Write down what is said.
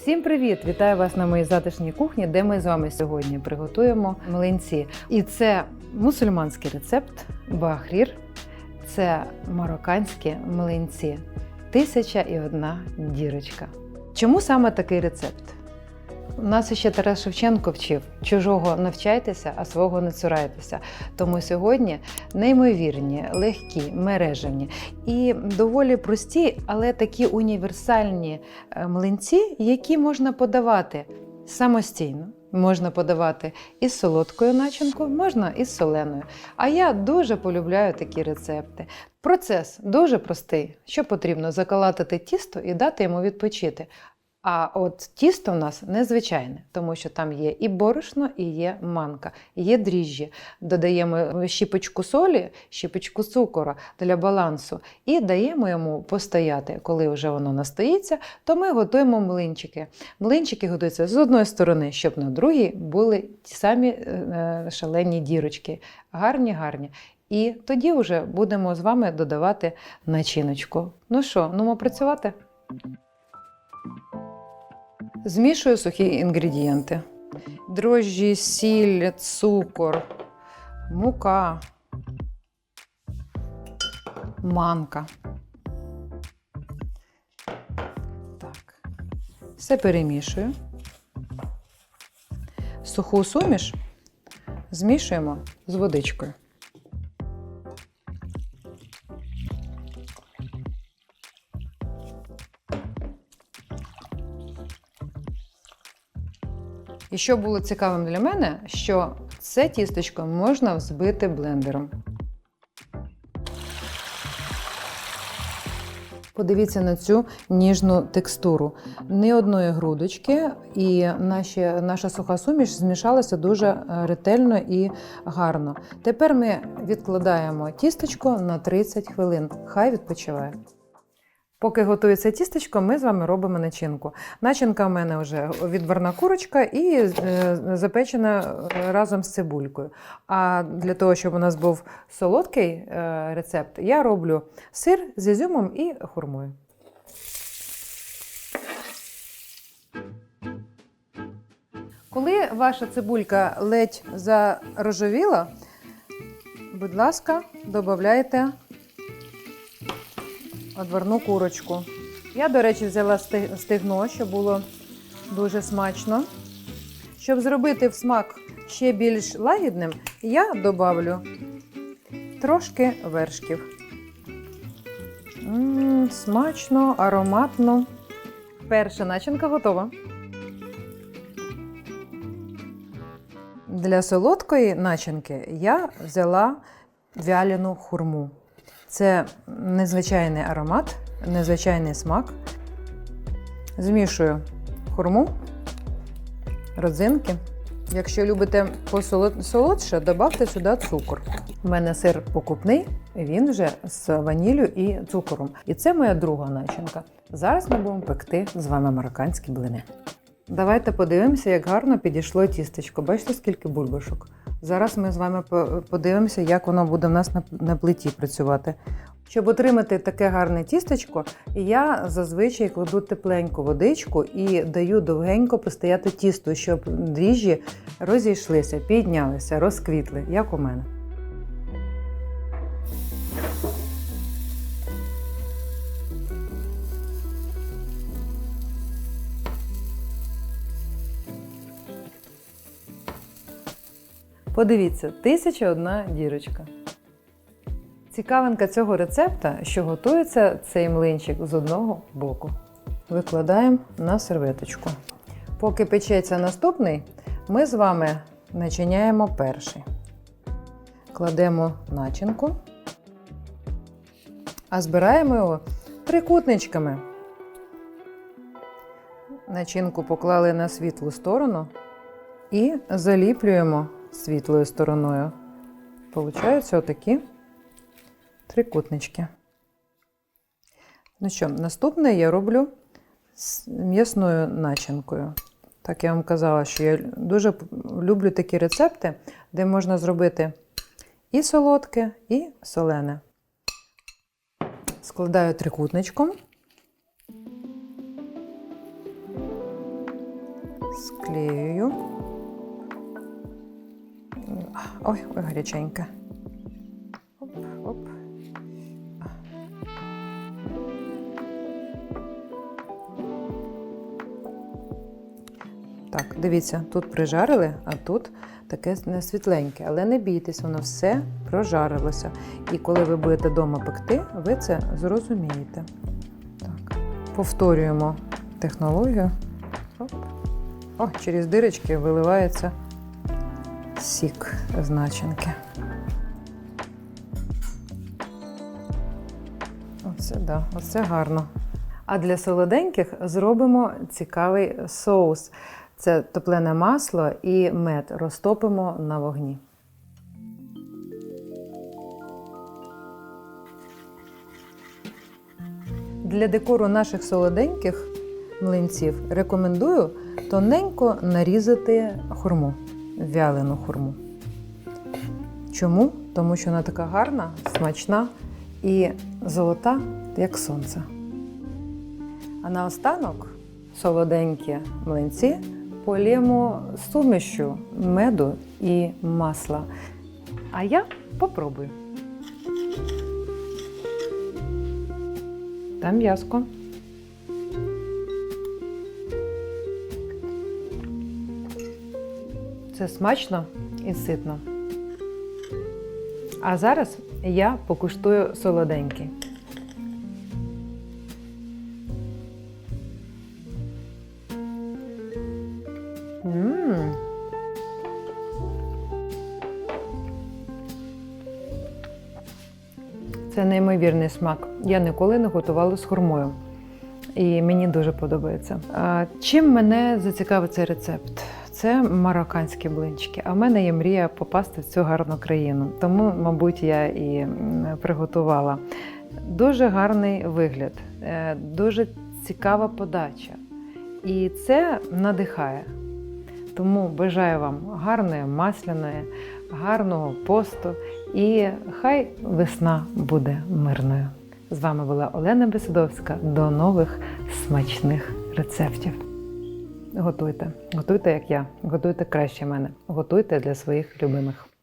Всім привіт! Вітаю вас на моїй затишній кухні, де ми з вами сьогодні приготуємо млинці. І це мусульманський рецепт бахрір. Це марокканські млинці. Тисяча і одна дірочка. Чому саме такий рецепт? Нас ще Тарас Шевченко вчив: чужого навчайтеся, а свого не цурайтеся. Тому сьогодні неймовірні, легкі, мережевні і доволі прості, але такі універсальні е, млинці, які можна подавати самостійно. Можна подавати із солодкою начинкою, можна із соленою. А я дуже полюбляю такі рецепти. Процес дуже простий. Що потрібно? Заколотити тісто і дати йому відпочити. А от тісто в нас незвичайне, тому що там є і борошно, і є манка, є дріжджі. Додаємо щіпочку солі, щіпочку цукора для балансу і даємо йому постояти. Коли вже воно настоїться, то ми готуємо млинчики. Млинчики готуються з одної сторони, щоб на другій були ті самі е, шалені дірочки. Гарні, гарні. І тоді вже будемо з вами додавати начиночку. Ну що, ну працювати? Змішую сухі інгредієнти: дрожжі, сіль, цукор, мука, манка. Так. Все перемішую. Суху суміш змішуємо з водичкою. І що було цікавим для мене, що це тістечко можна взбити блендером. Подивіться на цю ніжну текстуру. Ні одної грудочки, і наші, наша суха суміш змішалася дуже е, ретельно і гарно. Тепер ми відкладаємо тістечко на 30 хвилин. Хай відпочиває. Поки готується тістечко, ми з вами робимо начинку. Начинка в мене вже відварна курочка і е, запечена разом з цибулькою. А для того, щоб у нас був солодкий е, рецепт, я роблю сир з ізюмом і хурмою. Коли ваша цибулька ледь зарожовіла, будь ласка, додайте одварну курочку. Я, до речі, взяла сти- стегно, щоб було дуже смачно. Щоб зробити в смак ще більш лагідним, я добавлю трошки вершків. М, смачно, ароматно. Перша начинка готова. Для солодкої начинки я взяла вялену хурму. Це незвичайний аромат, незвичайний смак. Змішую хурму, родзинки. Якщо любите посолодше, додавте сюди цукор. У мене сир покупний, він вже з ваніллю і цукором. І це моя друга начинка. Зараз ми будемо пекти з вами американські блини. Давайте подивимося, як гарно підійшло тістечко. Бачите, скільки бульбашок? Зараз ми з вами подивимося, як воно буде в нас на, плиті працювати. Щоб отримати таке гарне тістечко, я зазвичай кладу тепленьку водичку і даю довгенько постояти тісто, щоб дріжджі розійшлися, піднялися, розквітли, як у мене. Подивіться, тисяча одна дірочка. Цікавинка цього рецепта, що готується цей млинчик з одного боку. Викладаємо на серветочку. Поки печеться наступний, ми з вами начиняємо перший. Кладемо начинку, а збираємо його трикутничками. Начинку поклали на світлу сторону і заліплюємо світлою стороною. Получаються отакі трикутнички. Ну що, наступне я роблю з м'ясною начинкою. Так я вам казала, що я дуже люблю такі рецепти, де можна зробити і солодке, і солене. Складаю трикутничком. склеюю. Ой, ой, гаряченьке. Оп, оп. Так, дивіться, тут прижарили, а тут таке не світленьке. Але не бійтесь, воно все прожарилося. І коли ви будете вдома пекти, ви це зрозумієте. Так, повторюємо технологію. Оп. О, через дирочки виливається сік з. Оце, да, оце гарно. А для солоденьких зробимо цікавий соус. Це топлене масло і мед розтопимо на вогні. Для декору наших солоденьких млинців рекомендую тоненько нарізати хурму, вялену хурму. Чому? Тому що вона така гарна, смачна і золота, як сонце. А наостанок солоденькі млинці полємо сумішю меду і масла. А я попробую. Там м'язко. Це смачно і ситно. А зараз я покуштую солоденький. Це неймовірний смак. Я ніколи не готувала з хурмою. І мені дуже подобається. Чим мене зацікавив цей рецепт? Це марокканські блинчики. А в мене є мрія попасти в цю гарну країну. Тому, мабуть, я і приготувала. Дуже гарний вигляд, е, дуже цікава подача. І це надихає. Тому бажаю вам гарної масляної, гарного посту і хай весна буде мирною. З вами була Олена Бесидовська. До нових смачних рецептів. Готуйте, готуйте як я, готуйте краще мене, готуйте для своїх любимих.